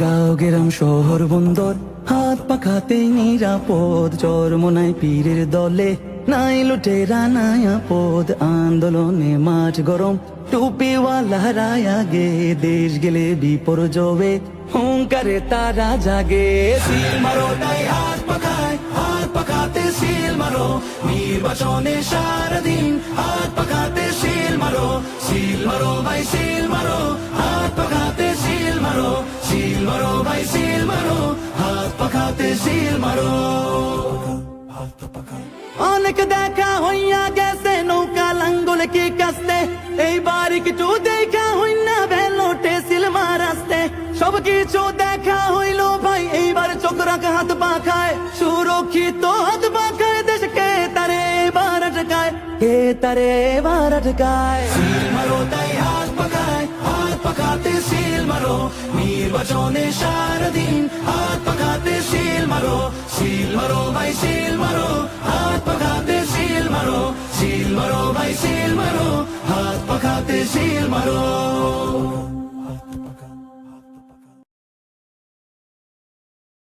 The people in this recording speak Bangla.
গাঁও গেরাম শহর বন্দর, হাত পাখাতে নিরাপদ। চরমনাই পীরের দলে নাই নাই আপদ। আন্দোলনে মাঠ গরম, টুপিওয়ালা রায় আগে। দেশ গেলে বিপর্যবে হুঙ্কারে তারা জাগে। মারো তাই হাত পাখায়, হাত মারো। নির্বাচনে সারাদিন হাত পাখাতে সিল মারো। সিল মারো ভাই মারো। ভাই সিল মারো, হাত পাখাতে সিল মারো। অনেক দেখা হইয়া গেছে, নৌকা লাঙ্গল কি কাস্তে? এইবার কিছু দেখা হইনা ভেলোটে সিলমার আসতে। সব কিছু দেখা হইল ভাই, এইবার চোখ রাখা হাত পাখায়। সুরক্ষিত হাত পাখায় দেশকে তারে এবার আটকায়। কে তারে এবার আটকায়? সিল মারো তাই হাত পাখায়। নির্বাচনে সারাদিন হাত পাখাতে শিল মারো শিল মারো ভাই, শিল মারো, হাত পাখাতে শিল মারো শিল মারো ভাই, শিল মারো, হাত পাখাতে শিল মারো।